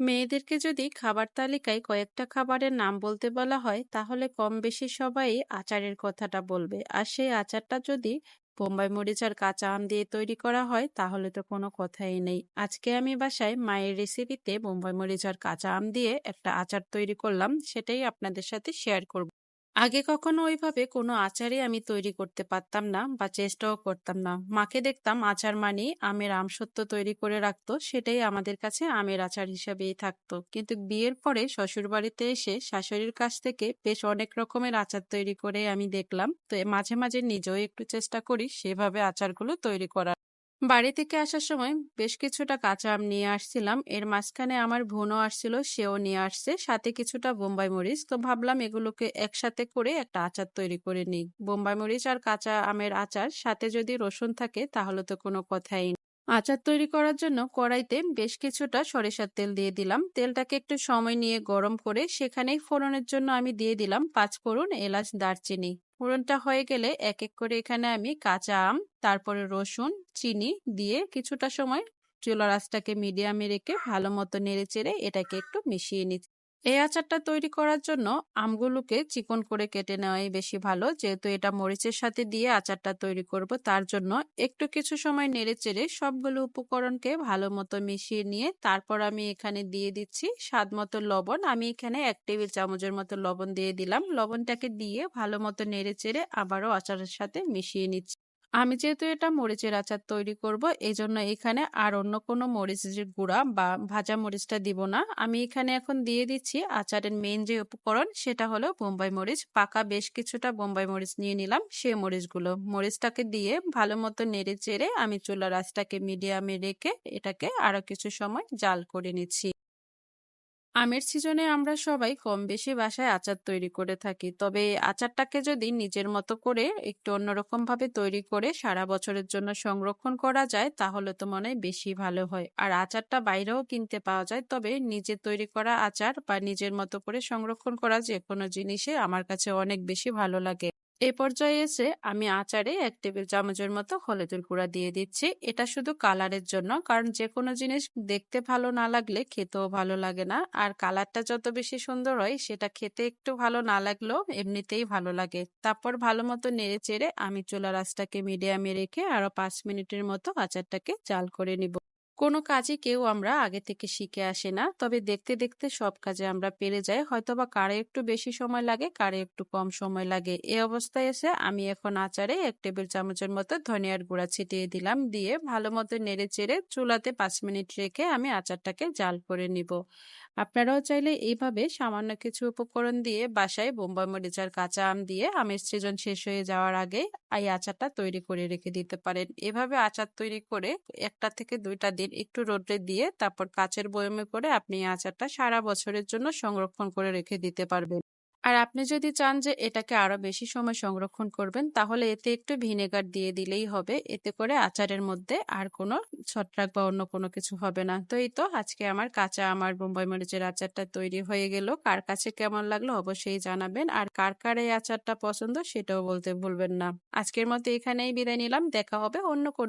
মেয়েদেরকে যদি খাবার তালিকায় কয়েকটা খাবারের নাম বলতে বলা হয়, তাহলে কম বেশি সবাই আচারের কথাটা বলবে। আর সেই আচারটা যদি বোম্বাই মরিচ আর কাঁচা আম দিয়ে তৈরি করা হয়, তাহলে তো কোনো কথাই নেই। আজকে আমি বাসায় মায়ের রেসিপিতে বোম্বাই মরিচ আর কাঁচা আম দিয়ে একটা আচার তৈরি করলাম, সেটাই আপনাদের সাথে শেয়ার করব। আগে কখনো ওইভাবে কোনো আচারই আমি তৈরি করতে পারতাম না বা চেষ্টাও করতাম না। মাকে দেখতাম আচার মানেই আমের আমসত্ত্ব তৈরি করে রাখতো, সেটাই আমাদের কাছে আমের আচার হিসাবেই থাকতো। কিন্তু বিয়ের পরে শ্বশুর বাড়িতে এসে শাশুড়ির কাছ থেকে বেশ অনেক রকমের আচার তৈরি করে আমি দেখলাম। তো মাঝে মাঝে নিজেও একটু চেষ্টা করি সেভাবে আচারগুলো তৈরি করার। বাড়ি থেকে আসার সময় বেশ কিছুটা কাঁচা আম নিয়ে আসছিলাম। এর মাঝখানে আমার বোনও আসছিল, সেও নিয়ে আসছে। সাথে কিছুটা বোম্বাই মরিচ। তো ভাবলাম এগুলোকে একসাথে করে একটা আচার তৈরি করে নিই। বোম্বাই মরিচ আর কাঁচা আমের আচার, সাথে যদি রসুন থাকে, তাহলে তো কোনো কথাই আচার তৈরি করার জন্য কড়াইতে বেশ কিছুটা সরিষার তেল দিয়ে দিলাম। তেলটাকে একটু সময় নিয়ে গরম করে সেখানেই ফোড়নের জন্য আমি দিয়ে দিলাম পাঁচ ফোড়ন এলাচ, দারচিনি। ফোড়নটা হয়ে গেলে এক এক করে এখানে আমি কাঁচা আম, তারপরে রসুন, চিনি দিয়ে কিছুটা সময় চুলার আঁচটাকে মিডিয়ামে রেখে ভালো মতো নেড়ে চেড়ে এটাকে একটু মিশিয়ে নিচ্ছি। এই আচারটা তৈরি করার জন্য আমগুলোকে চিকন করে কেটে নেওয়াই বেশি ভালো। যেহেতু এটা মরিচের সাথে দিয়ে আচারটা তৈরি করব, তার জন্য একটু কিছু সময় নেড়ে চেড়ে সবগুলো উপকরণকে ভালো মতো মিশিয়ে নিয়ে তারপর আমি এখানে দিয়ে দিচ্ছি স্বাদ মতো লবণ। আমি এখানে এক টেবিল চামচের মতো লবণ দিয়ে দিলাম। লবণটাকে দিয়ে ভালো মতো নেড়ে চেড়ে আবারও আচারের সাথে মিশিয়ে নিচ্ছি। আমি যেহেতু এটা মরিচের আচার তৈরি করব এই জন্য এখানে আর অন্য কোনো মরিচের গুঁড়া বা ভাজা মরিচটা দিব না। আমি এখানে এখন দিয়ে দিচ্ছি আচারের মেন যে উপকরণ সেটা হলো বোম্বাই মরিচ। পাকা বেশ কিছুটা বোম্বাই মরিচ নিয়ে নিলাম সেই মরিচগুলো। মরিচটাকে দিয়ে ভালো মতো নেড়ে চেড়ে আমি চুলার আঁচটাকে মিডিয়ামে রেখে এটাকে আরও কিছু সময় জাল করে নিচ্ছি। আমের সিজনে আমরা সবাই কম বেশি বাসায় আচার তৈরি করে থাকি। তবে আচারটাকে যদি নিজের মতো করে একটু অন্যরকম ভাবে তৈরি করে সারা বছরের জন্য সংরক্ষণ করা যায়, তাহলে তো মনে হয় বেশি ভালো হয়। আর আচারটা বাইরেও কিনতে পাওয়া যায়, তবে নিজে তৈরি করা আচার বা নিজের মতো করে সংরক্ষণ করা যে কোনো জিনিসে আমার কাছে অনেক বেশি ভালো লাগে। এ পর্যায়ে এসে আমি আচারে এক টেবিল চামচের মতো হলুদের গুঁড়া দিয়ে দিচ্ছি। এটা শুধু কালারের জন্য, কারণ যে কোনো জিনিস দেখতে ভালো না লাগলে খেতেও ভালো লাগে না। আর কালারটা যত বেশি সুন্দর হয়, সেটা খেতে একটু ভালো না লাগলেও এমনিতেই ভালো লাগে। তারপর ভালো মতো নেড়ে চেড়ে আমি চুলা রাসটাকে মিডিয়ামে রেখে আরও পাঁচ মিনিটের মতো আচারটাকে চাল করে নিব। কোনো কাজই কেউ আমরা আগে থেকে শিখে আসে না। তবে দেখতে দেখতে সব কাজে আমরা পেরে যাই। হয়তোবা কারে একটু বেশি সময় লাগে, কারে একটু কম সময় লাগে। এ অবস্থায় এসে আমি এখন আচারে এক টেবিল চামচের মতো ধনিয়ার গুঁড়া ছিটিয়ে দিলাম। দিয়ে ভালো মতো নেড়ে চেড়ে চুলাতে পাঁচ মিনিট রেখে আমি আচারটাকে জাল করে নিব। আপনারাও চাইলে এইভাবে সামান্য কিছু উপকরণ দিয়ে বাসায় বোম্বাই মরিচ আর কাঁচা আম দিয়ে আমের সিজন শেষ হয়ে যাওয়ার আগে এই আচারটা তৈরি করে রেখে দিতে পারেন। এভাবে আচার তৈরি করে একটা থেকে দুইটা দিন একটু রোদ্রে দিয়ে তারপর কাচের বয়মে করে আপনি আচারটা সারা বছরের জন্য সংরক্ষণ করে রেখে দিতে পারবেন। আর আপনি যদি চান যে এটাকে আরও বেশি সময় সংরক্ষণ করবেন, তাহলে এতে একটু ভিনেগার দিয়ে দিলেই হবে। এতে করে আচারের মধ্যে আর কোনো ছত্রাক বা অন্য কোনো কিছু হবে না। তো এই তো আজকে আমার কাঁচা আমার বোম্বাই মরিচের আচারটা তৈরি হয়ে গেল। কার কাছে কেমন লাগল অবশ্যই জানাবেন। আর কার কার এই আচারটা পছন্দ সেটাও বলতে ভুলবেন না। আজকের মতো এখানেই বিদায় নিলাম। দেখা হবে অন্য কোনো